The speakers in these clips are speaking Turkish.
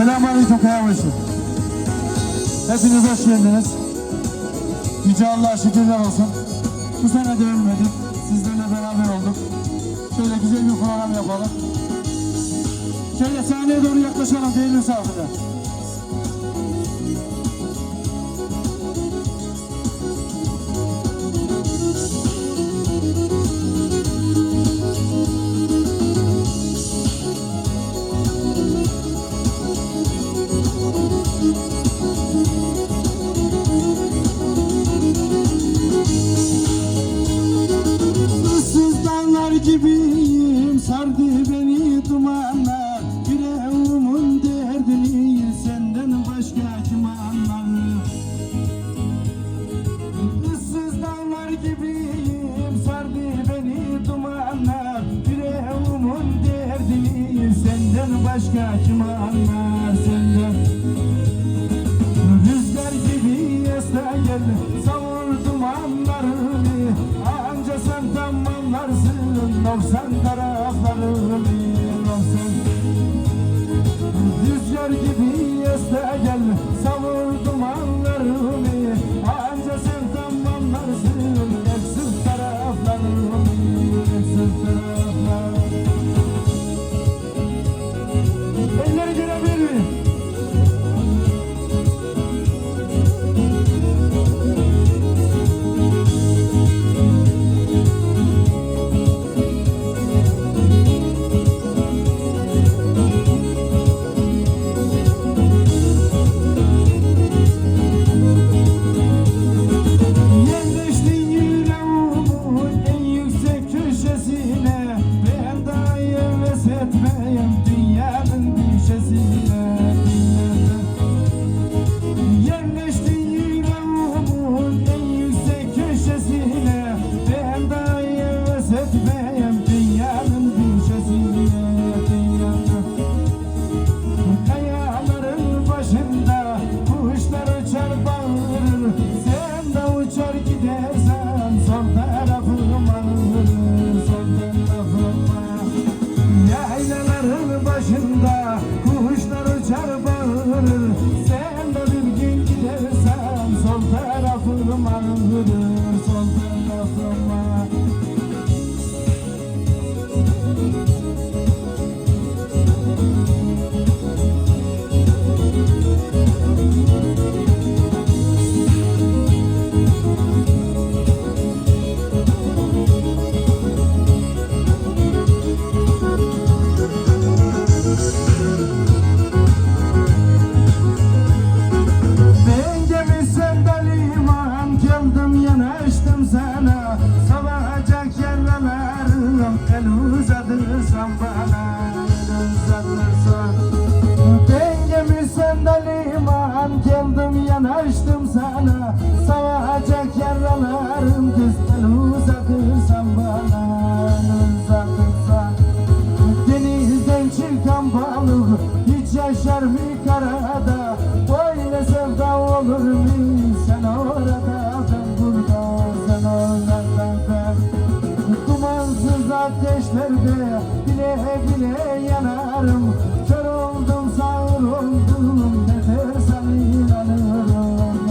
Selamünaleyküm Kayabaşı. Hepiniz hoş geldiniz. Yüce Allah'a şükürler olsun. Bu sene dönmedik. Sizlerle beraber olduk. Şöyle güzel bir program yapalım. Şöyle sahneye doğru yaklaşalım değilim sağlıkla. anlar Yüreğimin derdini senden başka kim anlar senden? Rüzgar gibi esna gel savur dumanlarını Anca sen tamamlarsın doksan taraflarını Doksan Rüzgar gibi yanarım Kör oldum sağır oldum. Nedersen inanırım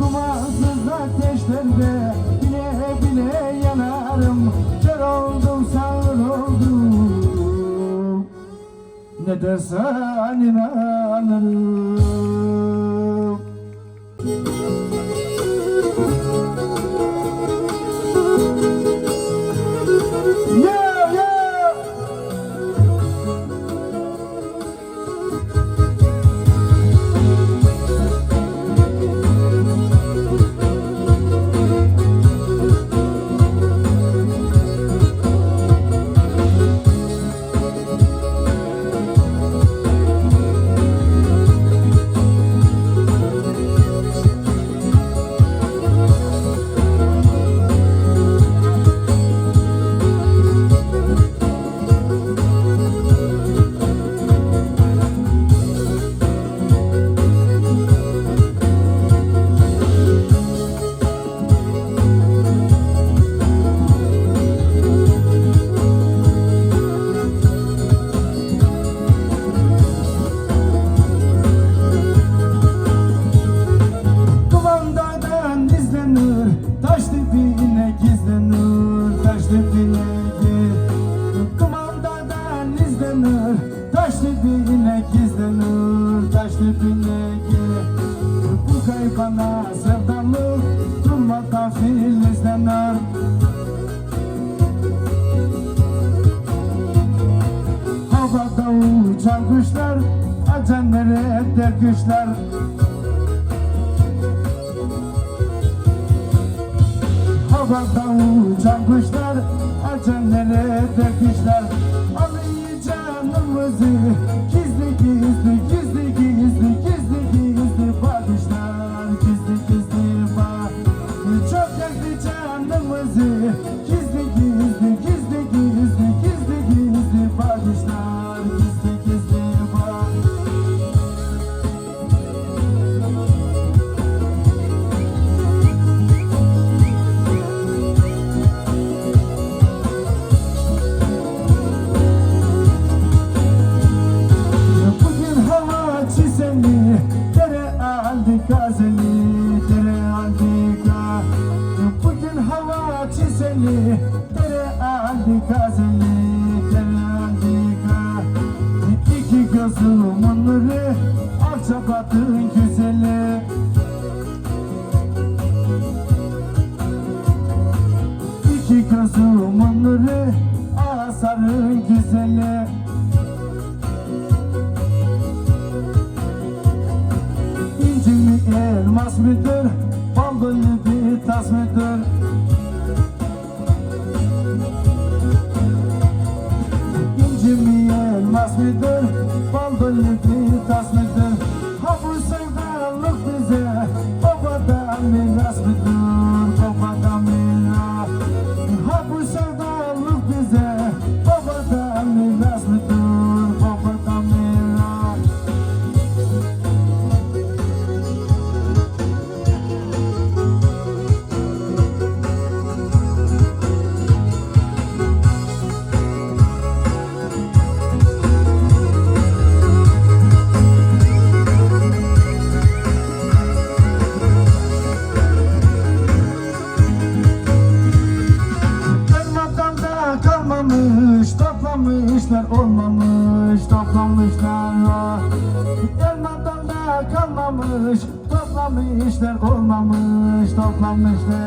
Dumansız ateşlerde Bile bile yanarım. Kör oldum sağır oldum. Nedersen inanırım Sokakta uçan kuşlar Açan nerede kuşlar Anlayacağımızı Gizli gizli gizli dumanları Alçak atın güzeli. İki göz dumanları Asarın güzeli. İnci mi elmas mıdır Bal bir tas mıdır? Mas midir, bal bölümü tas midir Havru sevda luk bize Obada mi nas midir Eskiler olmamış toplanmışlar Ölmeden de kalmamış Toplanmışlar olmamış toplanmışlar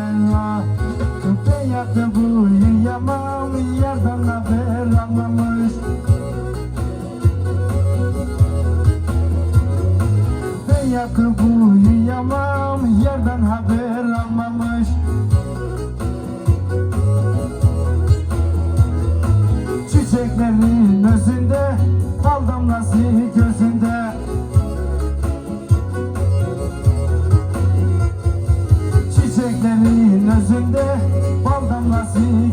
Mm-hmm.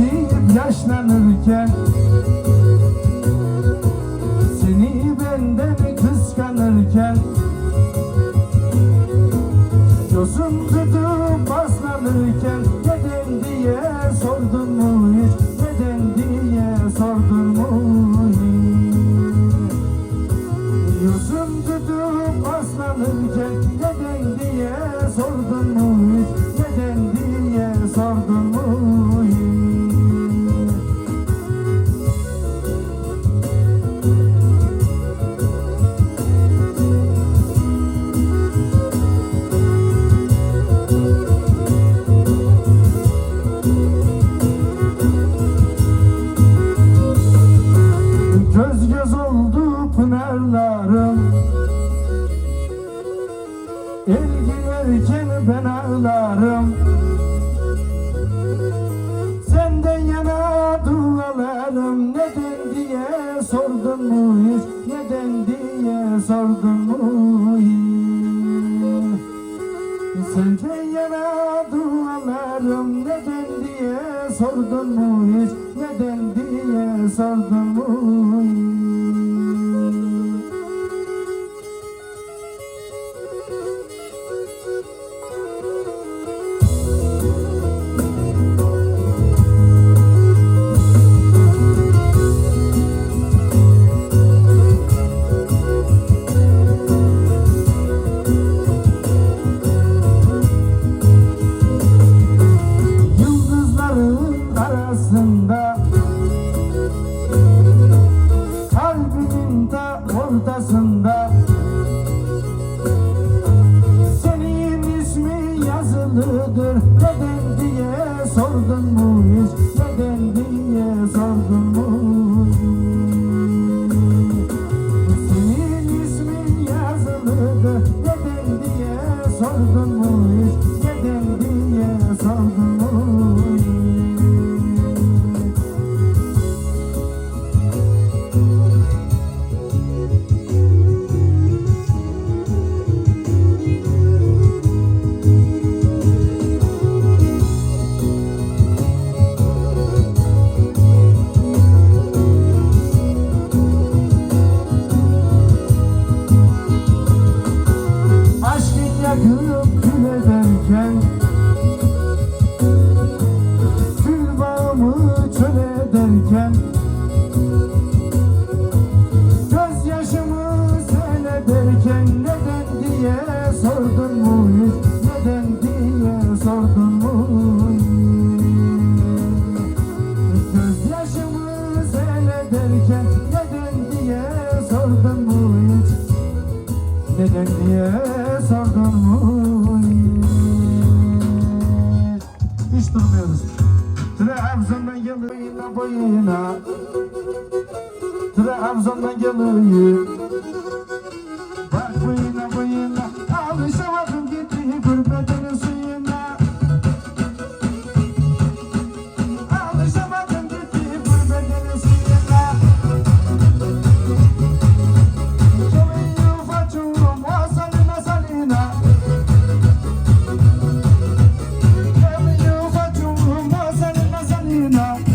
Gençliğim yaşlanırken Seni benden kıskanırken Gözüm yollarım Senden yana dualarım Neden diye sordun mu hiç? Neden diye sordun nedir neden diye sordun mu? You know.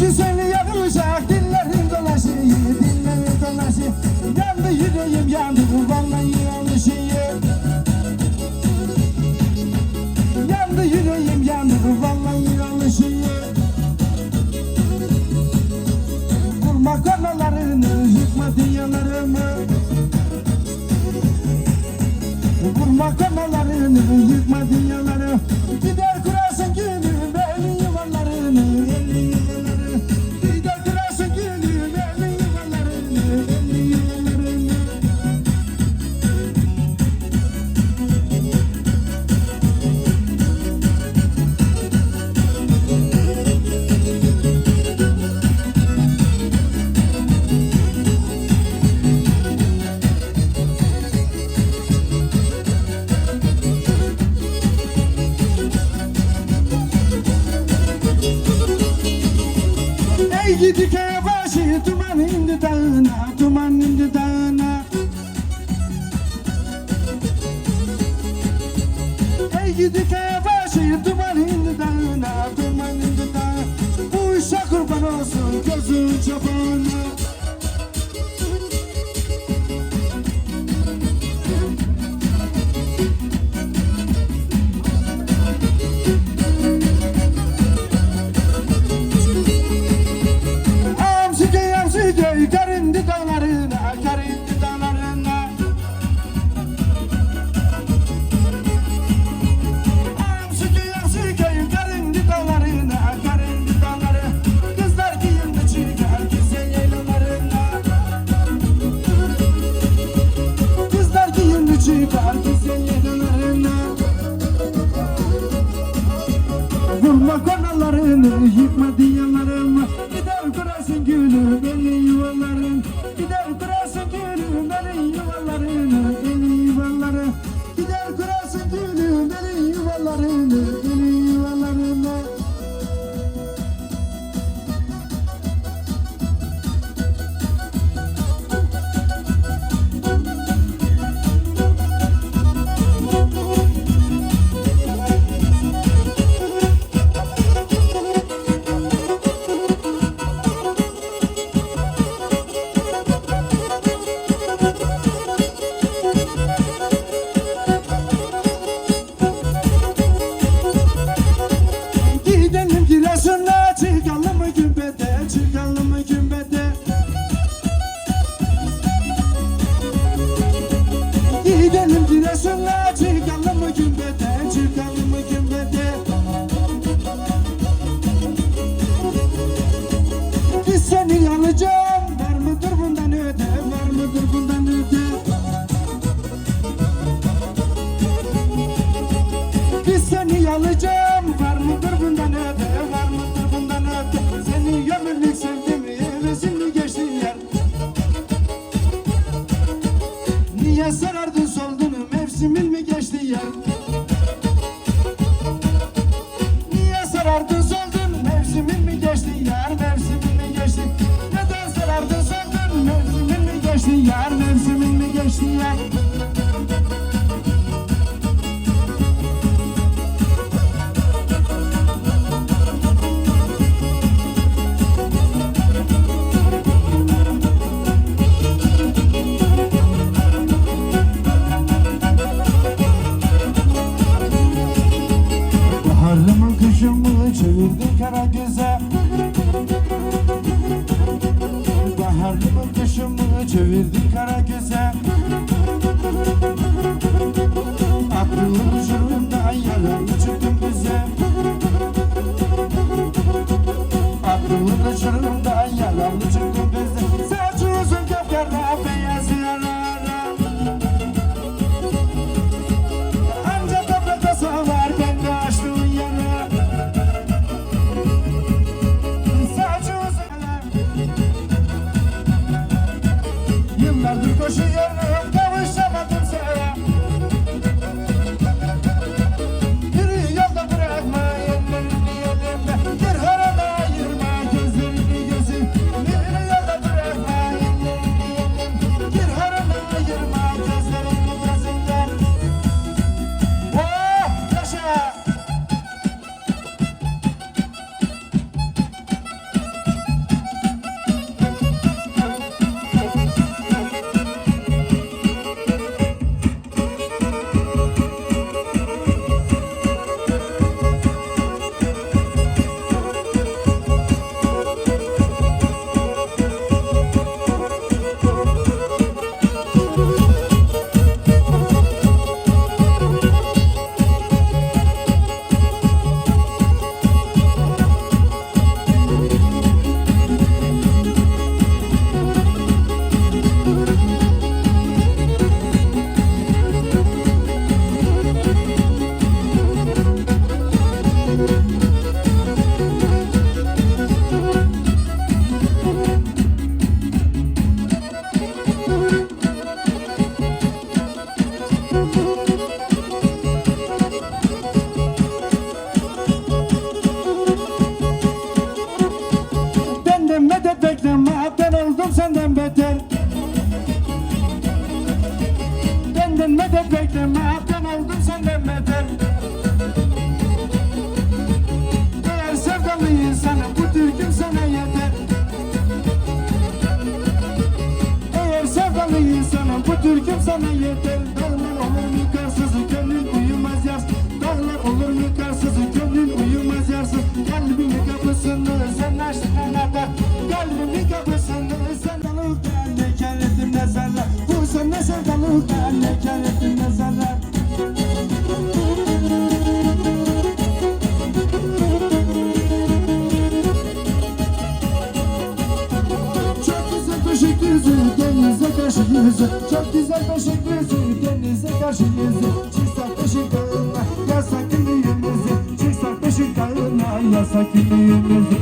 Türkü söylüyormuşak Dillerim dolaşıyor, dillerim dolaşıyor Yandı yüreğim yandı vallahi yanlışıyor Yandı yüreğim yandı vallahi yanlışıyor Kurma konalarını yıkma dünyalarımı. Vurma konalarını yıkma dünyalarımı. E de quem Giresun'la çıkalım mı gümbete Çıkalım mı gümbete Biz seni alacağım. Var mıdır bundan öde Var mıdır bundan öde Biz seni alacağım. Sesimin Can I get Özel beşik yüzü kendinize karşı yüzü Çıksak beşik ağına yasak ünlüyümüzü Çıksak beşik ağına yasak ünlüyümüzü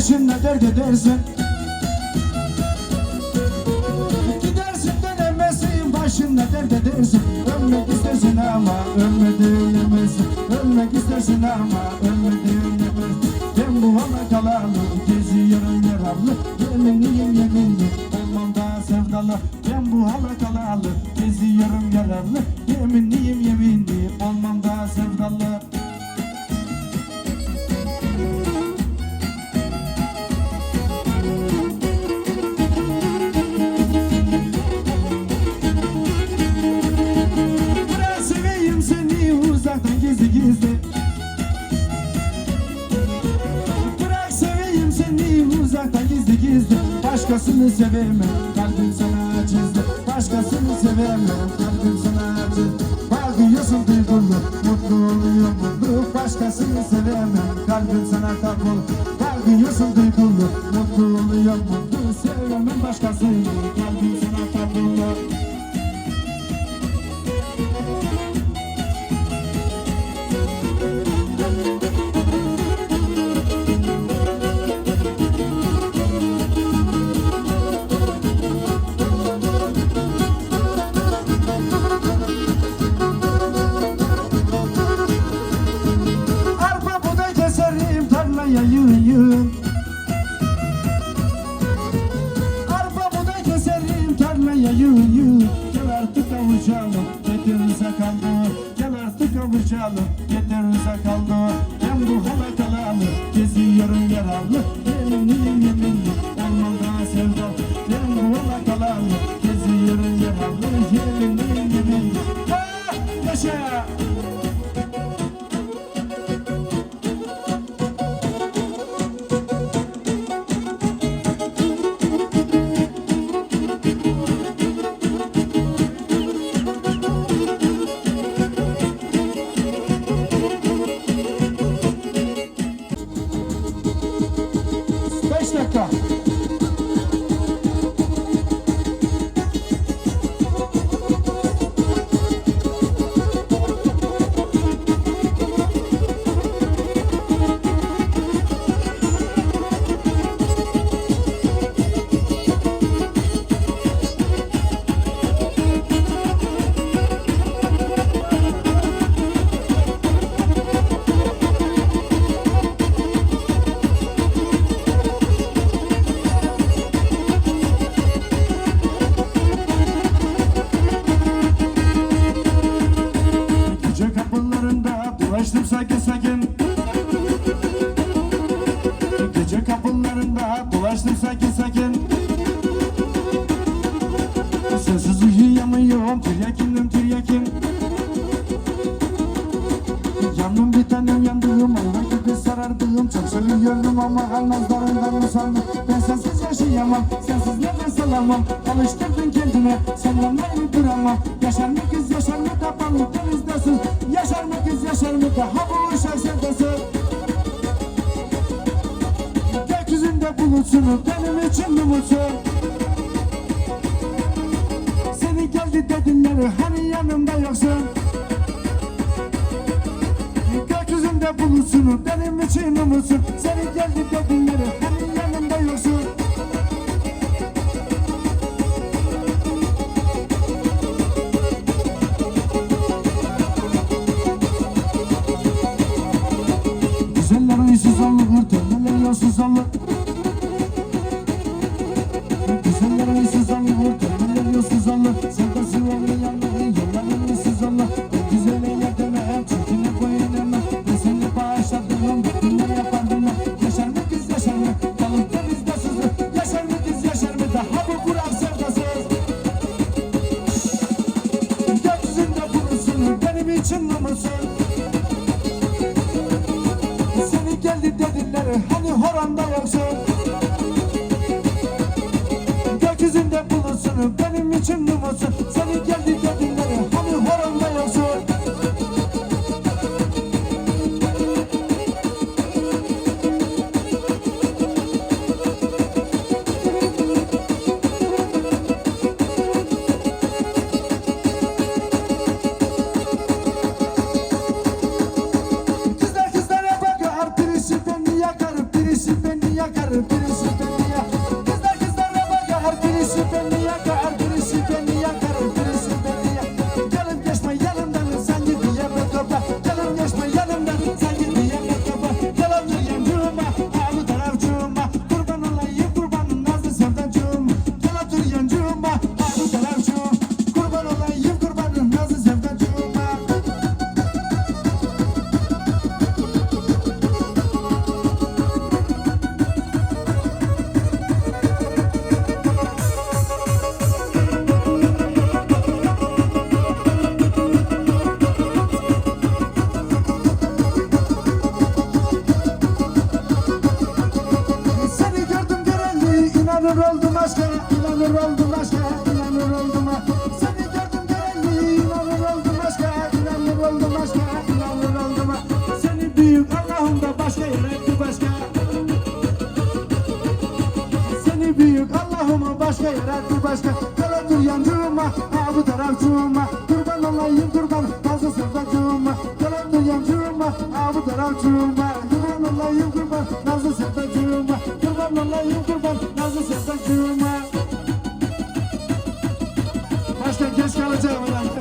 başında dert edersen Gidersin dönemezsin başında dert edersin. Ölmek istersin ama ölmedi yemezsin Ölmek istersin ama ölmedi yemezsin Ben bu ana kalanı geziyorum yaramlı Yeminliyim yeminli olmam daha sevdalı. Ben bu hala kalalı geziyorum yararlı Yeminliyim yeminli olmam daha sevdalı. Başkasını sevemem Kalbim sana çizdi. Başkasını sevemem Kalbim sana çizdi. Bağlıyorsun duygulu Mutlu oluyor mutluluk Başkasını sevemem Kalbim sana kapalı. Bağlıyorsun duygulu Mutlu oluyor mutluluk Sevemem başkasını Kalbim Russia! yarattı başka. Kala dur yancıma ha bu tarafçıma Kurban olayım kurban fazla sevdacıma Kala dur yancıma ha bu tarafçıma Kurban olayım kurban nazlı sevdacıma Kurban olayım kurban nazlı sevdacıma Başka geç kalacağım lan